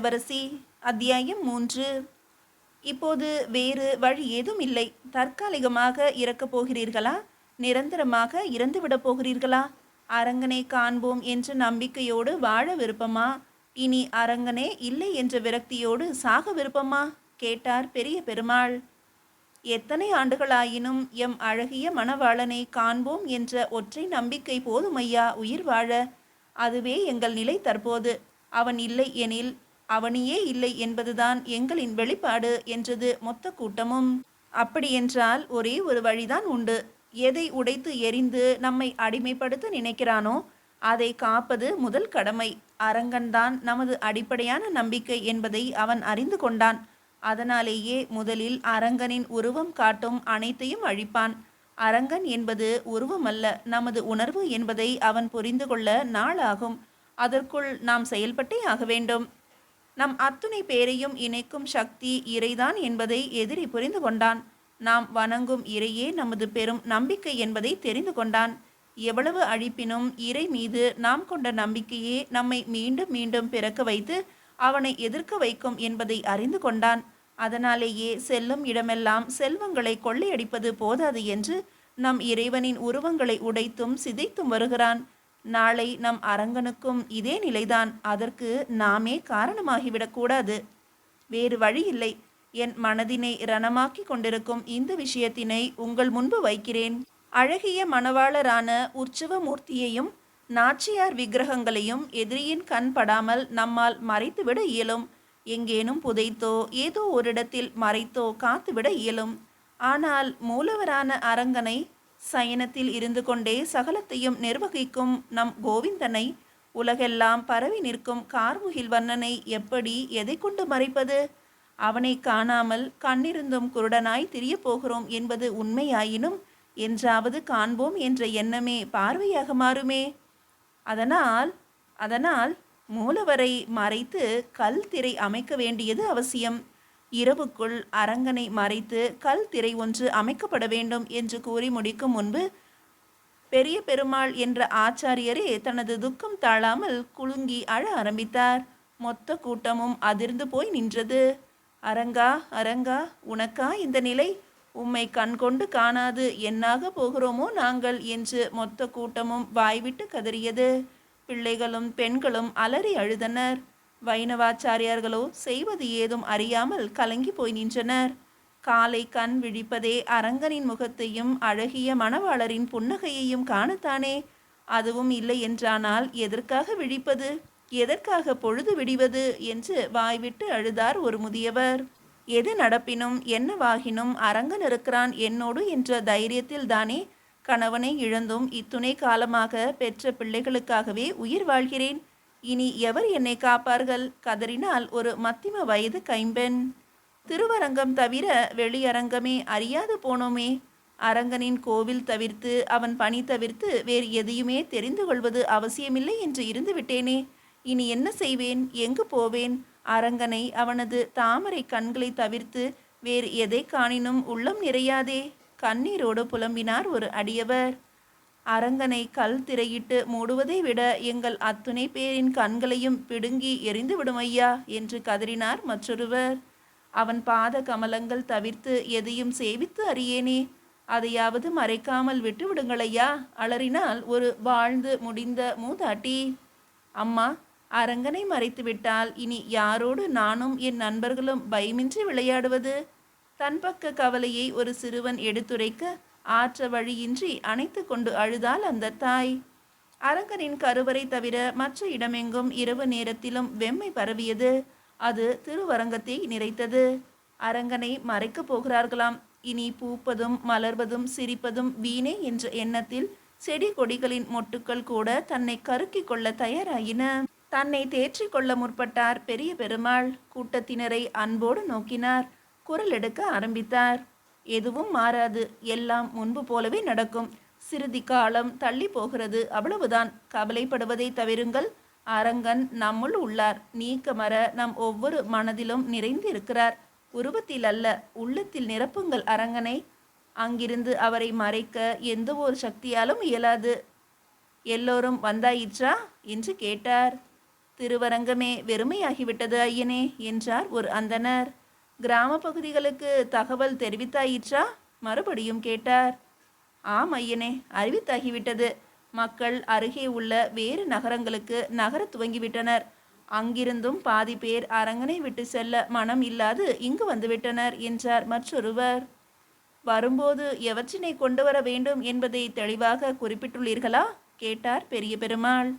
இளவரசி அத்தியாயம் மூன்று. இப்போது வேறு வழி ஏதும் இல்லை. தற்காலிகமாக இறக்கப் போகிறீர்களா? நிரந்தரமாக இறந்துவிடப் போகிறீர்களா? அரங்கனை காண்போம் என்ற நம்பிக்கையோடு வாழ விருப்பமா? இனி அரங்கனே இல்லை என்ற விரக்தியோடு சாக விருப்பமா? கேட்டார் பெரிய பெருமாள். எத்தனை ஆண்டுகளாயினும் எம் அழகிய மணவாளனை காண்போம் என்ற ஒற்றை நம்பிக்கை போதுமையா உயிர் வாழ. அதுவே எங்கள் நிலை தற்போது. அவன் இல்லை எனில் அவனியே இல்லை என்பதுதான் எங்களின் வெளிப்பாடு என்றது மொத்த கூட்டமும். அப்படியென்றால் ஒரே ஒரு வழிதான் உண்டு. எதை உடைத்து எரிந்து நம்மை அடிமைப்படுத்த நினைக்கிறானோ அதை காப்பது முதல் கடமை. அரங்கன்தான் நமது அடிப்படையான நம்பிக்கை என்பதை அவன் அறிந்து கொண்டான். அதனாலேயே முதலில் அரங்கனின் உருவம் காட்டும் அனைத்தையும் அழிப்பான். அரங்கன் என்பது உருவமல்ல நமது உணர்வு என்பதை அவன் புரிந்து கொள்ள நாளாகும். அதற்குள் நாம் செயல்பட்டே ஆக வேண்டும். நம் அத்துணை பேரையும் இணைக்கும் சக்தி இறைதான் என்பதை எதிரி புரிந்து கொண்டான். நாம் வணங்கும் இறையே நமது பெரும் நம்பிக்கை என்பதை தெரிந்து கொண்டான். எவ்வளவு அழிப்பினும் இறை மீது நாம் கொண்ட நம்பிக்கையே நம்மை மீண்டும் மீண்டும் பிறக்க வைத்து அவனை எதிர்க்க வைக்கும் என்பதை அறிந்து கொண்டான். அதனாலேயே செல்லும் இடமெல்லாம் செல்வங்களை கொள்ளையடிப்பது போதாது என்று நம் இறைவனின் உருவங்களை உடைத்தும் சிதைத்தும் வருகிறான். நாளை நம் அரங்கனுக்கும் இதே நிலைதான். அதற்கு நாமே காரணமாகிவிடக்கூடாது. வேறு வழி இல்லை என் மனதினை ரணமாக்கி கொண்டிருக்கும் இந்த விஷயத்தினை உங்கள் முன்பு வைக்கிறேன். அழகிய மணவாளரான உற்சவ மூர்த்தியையும் நாச்சியார் விக்கிரகங்களையும் எதிரியின் கண் படாமல் நம்மால் மறைத்துவிட இயலும். எங்கேனும் புதைத்தோ ஏதோ ஒரு இடத்தில் மறைத்தோ காத்துவிட இயலும். ஆனால் மூலவரான அரங்கனை சயனத்தில் இருந்து கொண்டே சகலத்தையும் நிர்வகிக்கும் நம் கோவிந்தனை உலகெல்லாம் பரவி நிற்கும் கார்முகில் வண்ணனை எப்படி எதை கொண்டு மறைப்பது? அவனை காணாமல் கண்ணிருந்தும் குருடனாய் திரியப் போகிறோம் என்பது உண்மையாயினும் என்றாவது காண்போம் என்ற எண்ணமே பார்வையாக மாறுமே. அதனால் அதனால் மூலவரை மறைத்து கல் திரை அமைக்க வேண்டியது அவசியம். இரவுக்குள் அரங்கனை மறைத்து கல் திரை ஒன்று அமைக்கப்பட வேண்டும் என்று கூறி முடிக்கும் முன்பு பெரிய பெருமாள் என்ற ஆச்சாரியரே தனது துக்கம் தாழாமல் குலுங்கி அழ ஆரம்பித்தார். மொத்த கூட்டமும் அதிர்ந்து போய் நின்றது. அரங்கா அரங்கா உனக்கா இந்த நிலை? உம்மை கண்கொண்டு காணாது என்னாக போகிறோமோ நாங்கள் என்று மொத்த கூட்டமும் வாய்விட்டு கதறியது. பிள்ளைகளும் பெண்களும் அலறி அழுதனர். வைணவாச்சாரியார்களோ செய்வது ஏதும் அறியாமல் கலங்கி போய் நின்றனர். காலை கண் விழிப்பதே அரங்கனின் முகத்தையும் அழகிய மணவாளரின் புன்னகையையும் காணத்தானே. அதுவும் இல்லை என்றானால் எதற்காக விழிப்பது? எதற்காக பொழுது விடிவது? என்று வாய்விட்டு அழுதார் ஒரு முதியவர். எது நடப்பினும் என்னவாகினும் அரங்கன் இருக்கிறான் என்னோடு என்ற தைரியத்தில் தானே கணவனை இழந்தும் இத்துணை காலமாக பெற்ற பிள்ளைகளுக்காகவே உயிர் வாழ்கிறேன். இனி எவர் என்னை காப்பார்கள்? கதறினால் ஒரு மத்திம வயது கைம்பெண். திருவரங்கம் தவிர வெளியரங்கமே அறியாது போனோமே. அரங்கனின் கோவில் தவிர்த்து அவன் பணி தவிர்த்து வேறு எதையுமே தெரிந்து கொள்வது அவசியமில்லை என்று இருந்து விட்டேனே. இனி என்ன செய்வேன்? எங்கு போவேன்? அரங்கனை அவனது தாமரை கண்களை தவிர்த்து வேறு எதை காணினும் உள்ளம் நிறையாதே. கண்ணீரோடு புலம்பினார் ஒரு அடியவர். அரங்கனை கல் திரையிட்டு மூடுவதை விட எங்கள் அத்துணை பேரின் கண்களையும் பிடுங்கி எரிந்து விடுமையா? என்று கதறினார் மற்றொருவர். அவன் பாத கமலங்கள் தவிர்த்து எதையும் சேவித்து அறியேனே. அதையாவது மறைக்காமல் விட்டு விடுங்களையா? அலறினால் ஒரு வாழ்ந்து முடிந்த மூதாட்டி. அம்மா அரங்கனை மறைத்துவிட்டால் இனி யாரோடு நானும் என் நண்பர்களும் பயமின்றி விளையாடுவது? தன் பக்க கவலையை ஒரு சிறுவன் எடுத்துரைக்க ஆற்ற வழியின்றி அணைத்து கொண்டு அழுதாள் அந்த தாய். அரங்கனின் கருவறை தவிர மற்ற இடமெங்கும் இரவு நேரத்திலும் வெம்மை பரவியது. அது திருவரங்கத்தை நிறைத்தது. அரங்கனை மறைக்கப் போகிறார்களாம். இனி பூப்பதும் மலர்வதும் சிரிப்பதும் வீணே என்ற எண்ணத்தில் செடி கொடிகளின் மொட்டுக்கள் கூட தன்னை கருக்கிக் கொள்ள தயாராயின. தன்னை தேற்றிக் கொள்ள முற்பட்டார் பெரிய பெருமாள். கூட்டத்தினரை அன்போடு நோக்கினார். குரல் எடுக்க ஆரம்பித்தார். எதுவும் மாறாது. எல்லாம் முன்பு போலவே நடக்கும். சிறிது காலம் தள்ளி போகிறது. அவ்வளவுதான். கவலைப்படுவதை தவிருங்கள். அரங்கன் நம்முள் உள்ளார். நீக்கமற நம் ஒவ்வொரு மனதிலும் நிறைந்து இருக்கிறார் உருவத்தில் அல்ல உள்ளத்தில் நிரப்புங்கள் அரங்கனை. அங்கிருந்து அவரை மறைக்க எந்த ஒரு சக்தியாலும் இயலாது. எல்லோரும் வந்தாயிற்றா? என்று கேட்டார். திருவரங்கமே வெறுமையாகிவிட்டது ஐயனே! என்றார் ஒரு அந்தனர் கிராம பகுதிகளுக்கு தகவல் தெரிவித்தாயிற்றா? மறுபடியும் கேட்டார். ஆம் ஐயனே அறிவித்தாகிவிட்டது. மக்கள் அருகே உள்ள வேறு நகரங்களுக்கு நகரத் துவங்கிவிட்டனர். அங்கிருந்தும் பாதி பேர் அரங்கனை விட்டு செல்ல மனம் இல்லாது இங்கு வந்துவிட்டனர் என்றார் மற்றொருவர். வரும்போது எவற்றினை கொண்டு வர வேண்டும் என்பதை தெளிவாக குறிப்பிட்டுள்ளீர்களா? கேட்டார் பெரிய பெருமாள்.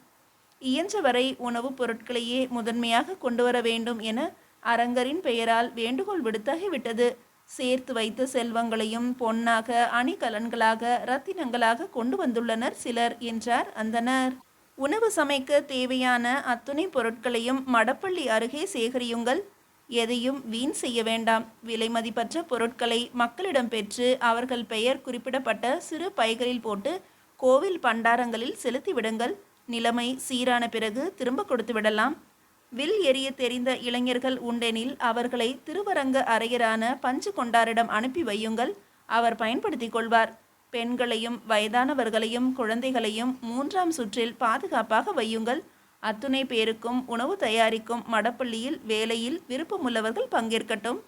இயன்றவரை உணவுப் பொருட்களையே முதன்மையாக கொண்டு வர வேண்டும் என அரங்கரின் பெயரால் வேண்டுகோள் விடுத்தாகிவிட்டது. சேர்த்து வைத்த செல்வங்களையும் பொன்னாக அணிகலன்களாக ரத்தினங்களாக கொண்டு வந்துள்ளனர் சிலர் என்றார் அந்தனர் உணவு சமைக்க தேவையான அத்துணை பொருட்களையும் மடப்பள்ளி அருகே சேகரியுங்கள். எதையும் வீண் செய்ய வேண்டாம். விலை மதிப்பற்ற பொருட்களை மக்களிடம் பெற்று அவர்கள் பெயர் குறிப்பிடப்பட்ட சிறு பைகளில் போட்டு கோவில் பண்டாரங்களில் செலுத்திவிடுங்கள் நிலைமை சீரான பிறகு திரும்ப கொடுத்து விடலாம். வில் எரிய தெரிந்த இளைஞர்கள் உண்டெனில் அவர்களை திருவரங்க அரையரான பஞ்சு கொண்டாரிடம் அனுப்பி வையுங்கள். அவர் பயன்படுத்தி கொள்வார். பெண்களையும் வயதானவர்களையும் குழந்தைகளையும் மூன்றாம் சுற்றில் பாதுகாப்பாக வையுங்கள். அத்துணை பேருக்கும் உணவு தயாரிக்கும் மடப்பள்ளியில் வேலையில் விருப்பமுள்ளவர்கள் பங்கேற்கட்டும்.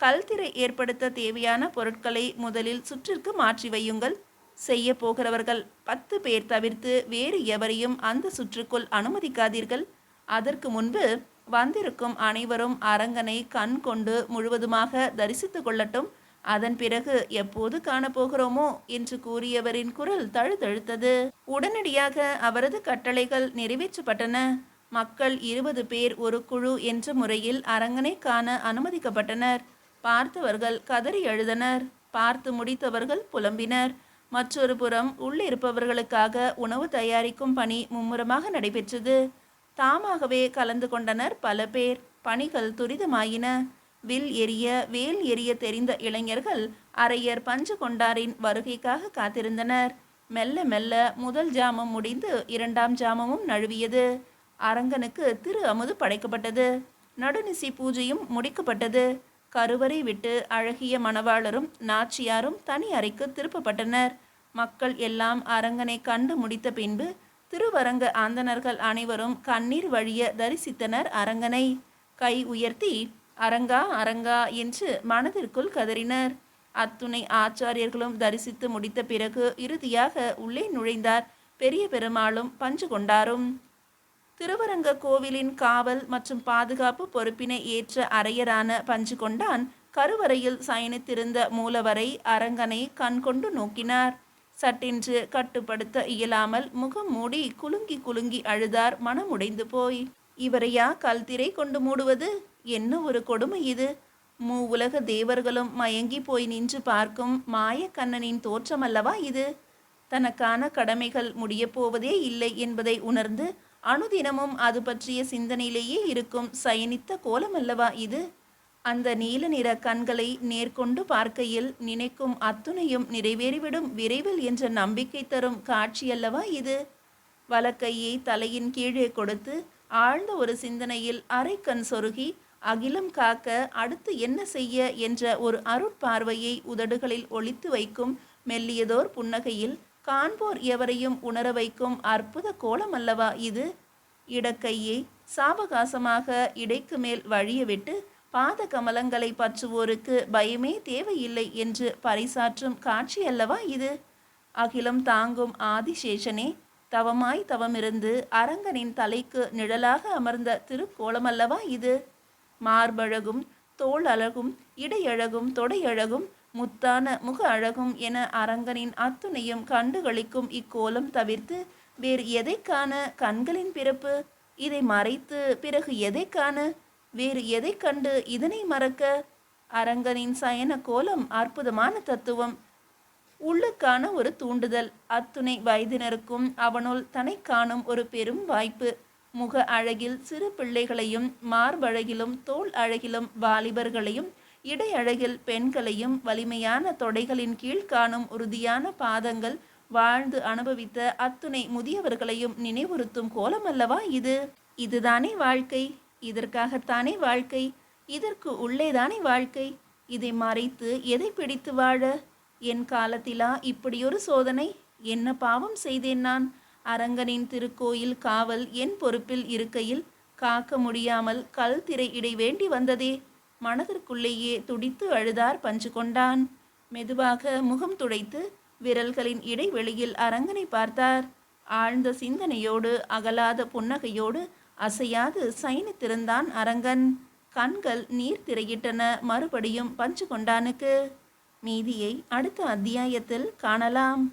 கல்திரை ஏற்படுத்த தேவையான பொருட்களை முதலில் சுற்றிற்கு மாற்றி வையுங்கள். செய்ய போகிறவர்கள் பத்து பேர் தவிர்த்து வேறு எவரையும் அந்த சுற்றுக்குள் அனுமதிக்காதீர்கள். அதற்கு முன்பு வந்திருக்கும் அனைவரும் அரங்கனை கண் கொண்டு முழுவதுமாக தரிசித்து கொள்ளட்டும். அதன் பிறகு எப்போது காணப்போகிறோமோ என்று கூறியவரின் குரல் தழுதழுத்தது. உடனடியாக அவரது கட்டளைகள் நிறைவேற்றப்பட்டன. மக்கள் இருபது பேர் ஒரு குழு என்ற முறையில் அரங்கனை காண அனுமதிக்கப்பட்டனர். பார்த்தவர்கள் கதறி எழுதனர் பார்த்து முடித்தவர்கள் புலம்பினர். மற்றொரு புறம் உள்ளிருப்பவர்களுக்காக உணவு தயாரிக்கும் பணி மும்முரமாக நடைபெற்றது. தாமாகவே கலந்து கொண்டனர் பல பேர். பணிகள் துரிதமாயின. வில் எரிய வேல் எரிய தெரிந்த இளைஞர்கள் அரையர் பஞ்சு கொண்டாரின் வருகைக்காக காத்திருந்தனர். மெல்ல மெல்ல முதல் ஜாமம் முடிந்து இரண்டாம் ஜாமமும் நழுவியது. அரங்கனுக்கு திரு அமுது படைக்கப்பட்டது. நடுநிசி பூஜையும் முடிக்கப்பட்டது. கருவறை விட்டு அழகிய மணவாளரும் நாச்சியாரும் தனி அறைக்கு திருப்பப்பட்டனர். மக்கள் எல்லாம் அரங்கனை கண்டு முடித்த பின்பு திருவரங்க ஆந்தனர்கள் அனைவரும் கண்ணீர் வழிய தரிசித்தனர் அரங்கனை. கை உயர்த்தி அரங்கா அரங்கா என்று மனதிற்குள் கதறினர். அத்துணை ஆச்சாரியர்களும் தரிசித்து முடித்த பிறகு இறுதியாக உள்ளே நுழைந்தார். பெரிய பெருமாளும் பஞ்சு கொண்டாரும். திருவரங்க கோவிலின் காவல் மற்றும் பாதுகாப்பு பொறுப்பினை ஏற்ற அரையரான பஞ்சு கொண்டான் கருவறையில் சயனித்திருந்த மூலவரை அரங்கனை கண்கொண்டு நோக்கினார். சட்டென்று கட்டுப்படுத்த இயலாமல் முகம் மூடி குலுங்கி குலுங்கி அழுதார் மனமுடைந்து போய். இவரையா கல்திரை கொண்டு மூடுவது? என்ன ஒரு கொடுமை இது? மூ உலக தேவர்களும் மயங்கி போய் நின்று பார்க்கும் மாயக்கண்ணனின் தோற்றம் அல்லவா இது? தனக்கான கடமைகள் முடியப் போவதே இல்லை என்பதை உணர்ந்து அனுதினமும் அது பற்றிய சிந்தனையிலேயே இருக்கும் சயனித்த கோலமல்லவா இது? அந்த நீல நிற கண்களை நேர்கொண்டு பார்க்கையில் நினைக்கும் அத்துணையும் நிறைவேறிவிடும் விரைவில் என்ற நம்பிக்கை தரும் காட்சியல்லவா இது? வலக்கையை தலையின் கீழே கொடுத்து ஆழ்ந்த ஒரு சிந்தனையில் அரைக்கண் சொருகி அகிலம் காக்க அடுத்து என்ன செய்ய என்ற ஒரு அருட்பார்வையை உதடுகளில் ஒளித்து வைக்கும் மெல்லியதோர் புன்னகையில் காண்போர் எவரையும் உணர வைக்கும் அற்புத கோலம் அல்லவா இது? இடக்கையை சாவகாசமாக இடைக்கு மேல் வழிய விட்டு பாத கமலங்களை பற்றுவோருக்கு பயமே தேவையில்லை என்று பறைசாற்றும் காட்சி அல்லவா இது? அகிலம் தாங்கும் ஆதிசேஷனே தவமாய் தவமிருந்து அரங்கனின் தலைக்கு நிழலாக அமர்ந்த திருக்கோலம் அல்லவா இது? மார்பழகும் தோள் அழகும் இடையழகும் தொடையழகும் முத்தான முக அழகும் என அரங்கனின் அத்துணையும் கண்டுகளிக்கும் இக்கோலம் தவிர்த்து வேறு எதைக்கான கண்களின் பிறப்பு? இதை மறைத்து பிறகு எதைக்கான வேறு எதை கண்டு இதனை மறக்க? அரங்கனின் சயன கோலம் அற்புதமான தத்துவம். உள்ளுக்கான ஒரு தூண்டுதல். அத்துணை வயதினருக்கும் அவனுள் தன்னை காணும் ஒரு பெரும் வாய்ப்பு. முக அழகில் சிறு பிள்ளைகளையும் மார்பழகிலும் தோல் அழகிலும் வாலிபர்களையும் இடை அழகில் பெண்களையும் வலிமையான தொடைகளின் கீழ் காணும் உறுதியான பாதங்கள் வாழ்ந்து அனுபவித்த அத்துணை முதியவர்களையும் நினைவுறுத்தும் கோலம் அல்லவா இது? இதுதானே வாழ்க்கை. இதற்காகத்தானே வாழ்க்கை? இதற்கு உள்ளேதானே வாழ்க்கை? இதை மறைத்து எதை பிடித்து வாழ? என் காலத்திலா இப்படியொரு சோதனை? என்ன பாவம் செய்தேன் நான்? அரங்கனின் திருக்கோயில் காவல் என் பொறுப்பில் இருக்கையில் காக்க முடியாமல் கல் திரை இடை வேண்டி வந்ததே. மனதிற்குள்ளேயே துடித்து அழுதார் பஞ்சு கொண்டான். மெதுவாக முகம் துடைத்து விரல்களின் இடைவெளியில் அரங்கனை பார்த்தார். ஆழ்ந்த சிந்தனையோடு அகலாத புன்னகையோடு அசையாது சைனித்திருந்தான் அரங்கன். கண்கள் நீர் திரையிட்டன மறுபடியும் பஞ்சு கொண்டானுக்கு. மீதியை அடுத்த அத்தியாயத்தில் காணலாம்.